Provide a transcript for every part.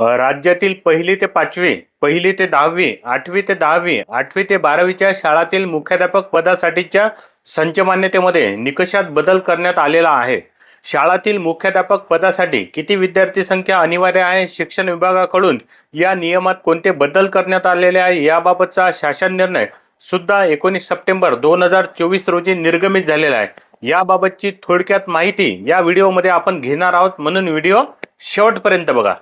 राज्यातील पहिली ते पाचवी पहिली ते दहावी आठवी ते दहावी आठवी ते बारावीच्या शाळातील मुख्याध्यापक पदासाठीच्या संचमान्यतेमध्ये निकषात बदल करण्यात आलेला आहे. शाळातील मुख्याध्यापक पदासाठी किती विद्यार्थी संख्या अनिवार्य आहे? शिक्षण विभागाकडून या नियमात कोणते बदल करण्यात आलेले आहे? याबाबतचा शासन निर्णय सुद्धा एकोणीस सप्टेंबर दोन हजार चोवीस रोजी निर्गमित झालेला आहे. याबाबतची थोडक्यात माहिती या व्हिडिओमध्ये आपण घेणार आहोत. म्हणून व्हिडिओ शेवटपर्यंत बघा.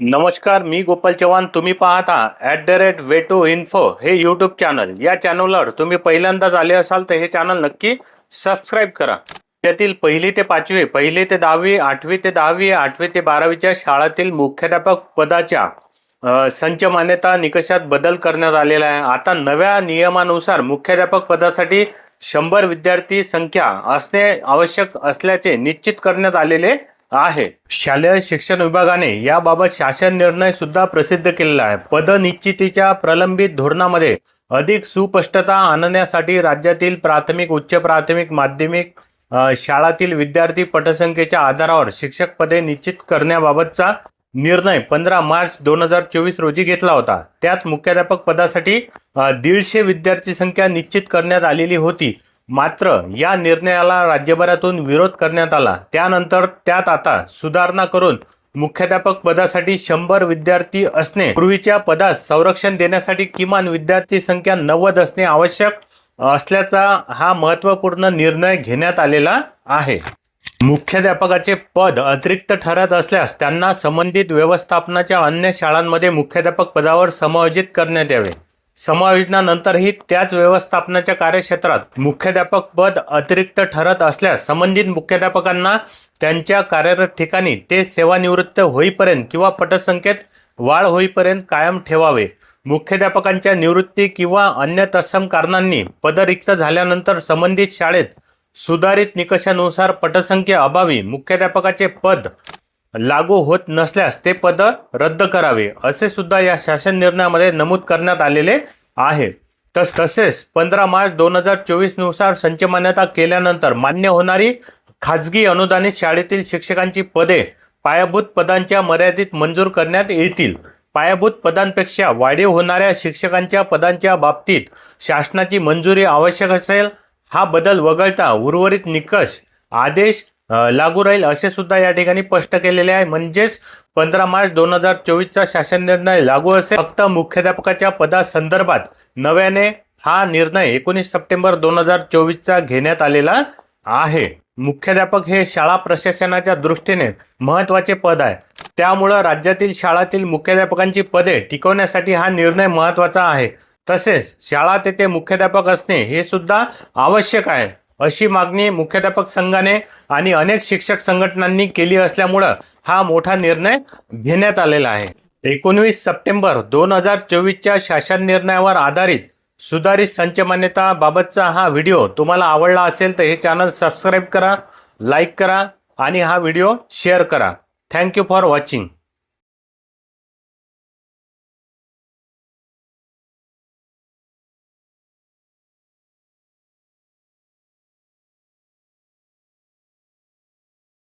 नमस्कार मी गोपाल चव्हाण. तुम्ही पाहता ॲट द रेट वेटो इन्फो हे यूट्यूब चॅनल या चॅनलवर तुम्ही पहिल्यांदाच आले असाल तर हे चॅनल नक्की सबस्क्राईब करा. त्यातील पहिली ते पाचवी पहिली ते दहावी आठवी ते दहावी आठवी ते बारावीच्या शाळातील मुख्याध्यापक पदाच्या संच मान्यता निकषात बदल करण्यात आलेला आहे. आता नव्या नियमानुसार मुख्याध्यापक पदासाठी शंभर विद्यार्थी संख्या असणे आवश्यक असल्याचे निश्चित करण्यात आलेले आहे. शालेय शिक्षण विभागाने याबाबत शासन निर्णय सुद्धा प्रसिद्ध केलेला आहे. पदनिश्चितीच्या प्रलंबित धोरणामध्ये अधिक सुस्पष्टता आणण्यासाठी राज्यातील प्राथमिक उच्च प्राथमिक माध्यमिक शाळातील विद्यार्थी पटसंख्येच्या आधारावर शिक्षक पदे निश्चित करण्याबाबतचा निर्णय पंधरा मार्च दोन हजार चोवीस रोजी घेतला होता. त्यात मुख्याध्यापक पदासाठी दीडशे विद्यार्थी संख्या निश्चित करण्यात आलेली होती. मात्र या निर्णयाला राज्यभरातून विरोध करण्यात आला. त्यानंतर त्यात आता सुधारणा करून मुख्याध्यापक पदासाठी शंभर विद्यार्थी असणे पूर्वीच्या पदास संरक्षण देण्यासाठी किमान विद्यार्थी संख्या नव्वद असणे आवश्यक असल्याचा हा महत्त्वपूर्ण निर्णय घेण्यात आलेला आहे. मुख्याध्यापकाचे पद अतिरिक्त ठरत असल्यास त्यांना संबंधित व्यवस्थापनाच्या अन्य शाळांमध्ये मुख्याध्यापक पदावर समायोजित करण्यात यावे. समायोजनानंतरही त्याच व्यवस्थापनाच्या कार्यक्षेत्रात मुख्याध्यापक पद अतिरिक्त ठरत असल्यास संबंधित मुख्याध्यापकांना त्यांच्या कार्यरत ठिकाणी ते सेवानिवृत्त होईपर्यंत किंवा पटसंख्येत वाढ होईपर्यंत कायम ठेवावे. मुख्याध्यापकांच्या निवृत्ती किंवा अन्य तत्सम कारणांनी पद रिक्त झाल्यानंतर संबंधित शाळेत सुधारित निकषानुसार पटसंख्या अभावी मुख्याध्यापकाचे पद लागू होत नसल्यास ते पद रद्द करावे असे सुद्धा या शासन निर्णयामध्ये नमूद करण्यात आलेले आहे. तस तसेच पंधरा मार्च दोन हजार चोवीसनुसार संच मान्यता केल्यानंतर मान्य होणारी खाजगी अनुदानित शाळेतील शिक्षकांची पदे पायाभूत पदांच्या मर्यादित मंजूर करण्यात येतील. पायाभूत पदांपेक्षा वाढीव होणाऱ्या शिक्षकांच्या पदांच्या बाबतीत शासनाची मंजुरी आवश्यक असेल हा बदल वगळता उर्वरित निकष आदेश लागू राहील असे सुद्धा या ठिकाणी स्पष्ट केलेले आहे. म्हणजेच पंधरा मार्च दोन हजार चोवीसचा शासन निर्णय लागू असेल. फक्त मुख्याध्यापकाच्या पदासंदर्भात नव्याने हा निर्णय एकोणीस सप्टेंबर दोन हजार चोवीसचा घेण्यात आलेला आहे. मुख्याध्यापक हे शाळा प्रशासनाच्या दृष्टीने महत्त्वाचे पद आहे. त्यामुळं राज्यातील शाळातील मुख्याध्यापकांची पदे टिकवण्यासाठी हा निर्णय महत्त्वाचा आहे. तसेच शाळा तेथे मुख्याध्यापक असणे हे सुद्धा आवश्यक आहे. अशी मागणी मुख्याध्यापक संघाने आणि अनेक शिक्षक संघटनांनी केली असल्यामुळं हा मोठा निर्णय घेण्यात आलेला आहे. एकोणवीस सप्टेंबर दोन हजार चोवीसच्या शासन निर्णयावर आधारित सुधारित संच मान्यताबाबतचा हा व्हिडिओ तुम्हाला आवडला असेल तर हे चॅनल सबस्क्राईब करा लाईक करा आणि हा व्हिडिओ शेअर करा. Thank you for watching.